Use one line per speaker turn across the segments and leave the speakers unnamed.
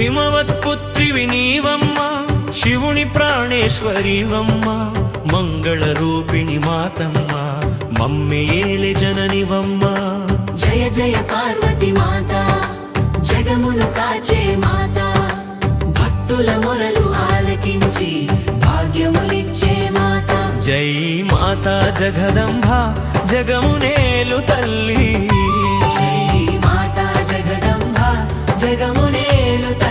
హిమవత్పుత్రివి నీవమ్మ శివుని ప్రాణేశ్వరివమ్మ మంగళ రూపిణి మాతమ్మ మమ్మేలే జననివమ్మ.
జయ జయ పార్వతి మాత జగమును కాచే మాత భక్తుల మొరలు ఆలకించి భాగ్యములిచ్చే మాత.
జై మాతా జగదంబ జగమునేలు తల్లి.
జై మాత జగదంబ జగమునేలు తల్లి.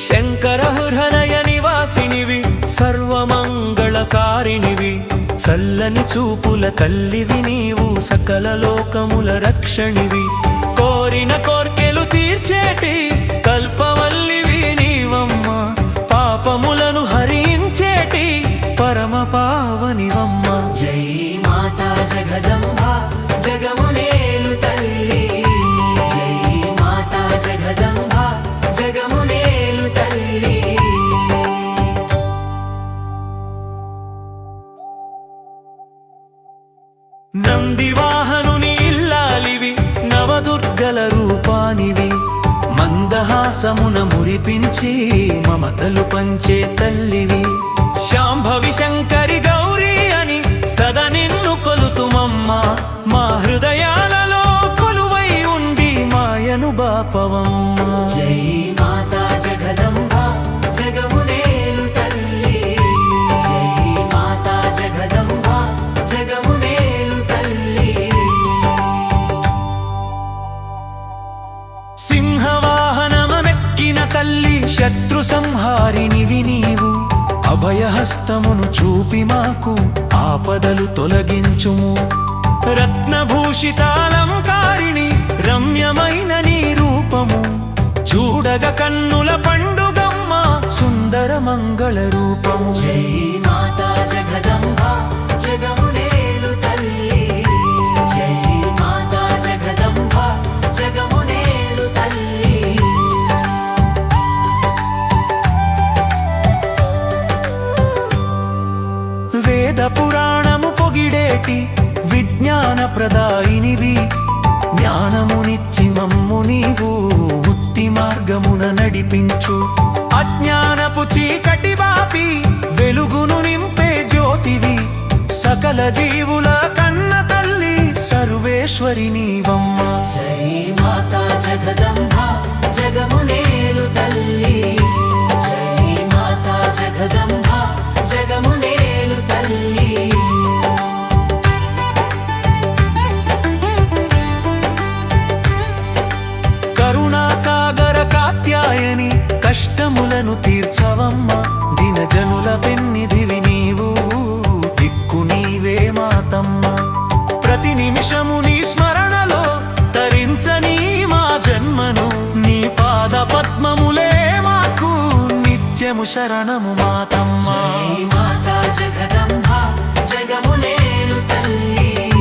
శంకర హృదయ నివాసినివి సర్వమంగళకారిణివి. చల్లని చూపుల తల్లివి నీవు సకల లోకముల రక్షణివి. కోరిన కోర్కెలు తీర్చేటి కల్పవల్లివి నీవమ్మ. పాపములను హరించేటి పరమ
పావనివా జగదంబ జగమునేలు తల్లి. జై మాత జగదంబ జగమునేలు తల్లి.
నందివాహనుని ఇల్లాలివి నవదుర్గల రూపానివి. మందహాసమున మురిపించి మమతలు పంచే తల్లివి. శాంభవి శంకరిగా హృదయాలలో కొలువై ఉండి మాయను బాపవమ్మ.
జై మాతా జగదంబ జగమునేలు తల్లి. జై మాతా జగదంబ జగమునేలు తల్లి.
సింహవాహనమెక్కిన తల్లి శత్రు సంహారినివి నీవు. అభయహస్తమును చూపి మాకు ఆపదలు తొలగించుము. రత్నభూషితాలంకారిణి రమ్యమైన నీ రూపము. చూడగ కన్నుల పండుగమ్మ సుందర మంగళ రూపము.
జై మాతా జగదంబ జగమునేలు తల్లి.
సకల జీవుల కన్న తల్లి సర్వేశ్వరి నీవమ్మ.
జై మాతా జగదంబ జగమునేలు తల్లి. జై మాతా జగదంబ జగమునేలు తల్లి.
కరుణాసాగర కాత్యాయని కష్టములను తీర్చవమ్మ. దినజనుల పెన్నిధివి ప్రతి నిమిషము నీ స్మరణలో తరించని మా జన్మను నీ పాద పద్మములే మాకు నిత్యము శరణము మాతమ్మ.
జై మాతా జగదంబ జగమునేలు తల్లి.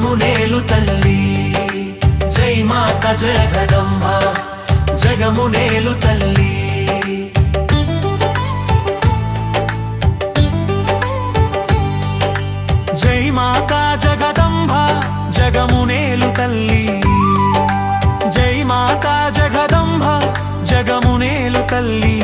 జగమునేలు తల్లి.
జై మాత జయ జగమ్మ జగమునేలు తల్లి. జై మాత జగదంబ. జగమునేలు తల్లి. జై మాత జగదంబ. జగమునేలు తల్లి.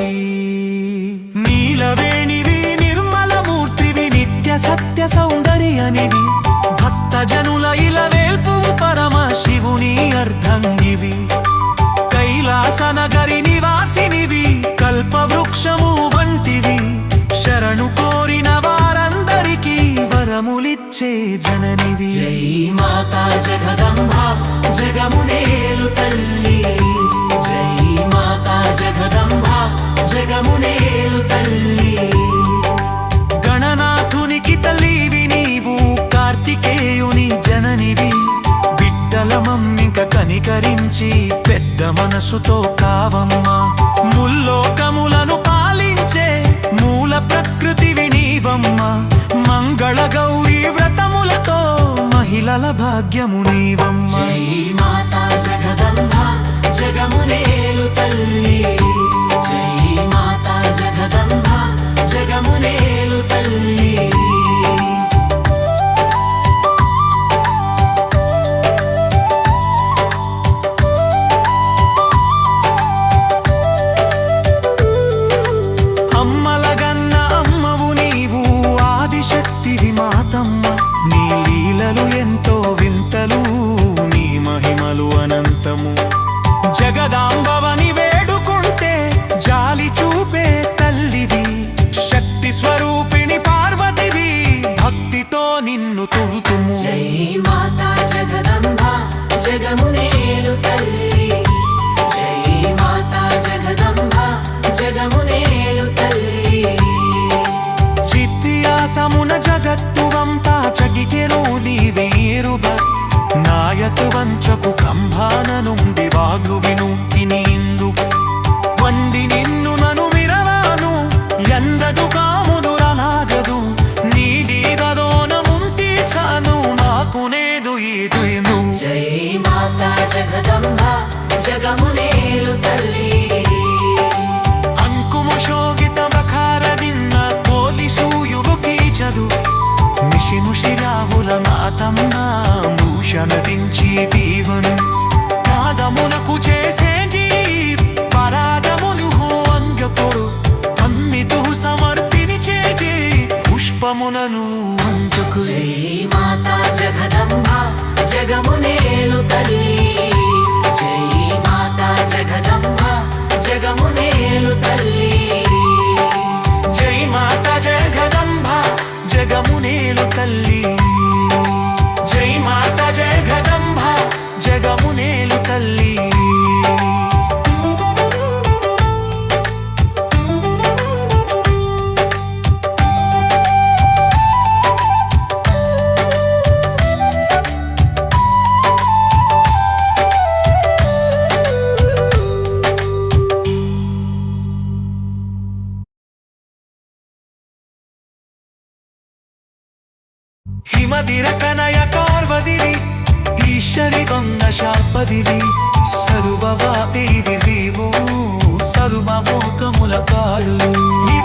వరములిచ్చే జననివి.
జై మాతా జగదంబ జగమునేలు తల్లి. జై మాతా జగదంబ జగమునేలు తల్లి.
గణనాథునికి తల్లివి నీవు కార్తికేయుని జననివి. బిడ్డల మమ్మిక కనికరించి పెద్ద మనసుతో కావమ్మ. భాగ్యము నీవమ్మ.
మాతా జగదంబ జగమునేలు తల్లి. జై మాతా జగదంబ జగమునేలు తల్లి. జగమునేలు తల్లి జయ మాతా జగదంబ జగమునేలు తల్లి
చిత్తియాసమున జగత్తువంతా చగికెను నీవేరుగ నాయకు వంచకు
జగదంబ జగమునేలు తల్లి.
అంకుమ శోభిత మఖారదిన్న పోలిసు యువకి చదు. నిషినుషి రావుల మాతమ్మ భూషణ దించి దీవను. മതിര കനയ കാർവതിരി ഈശ്വരി കൊന്ന ശാപ്പതിരി సర్వవాదేవి నీవు సర్వమోకముల కాళ్ళు నీ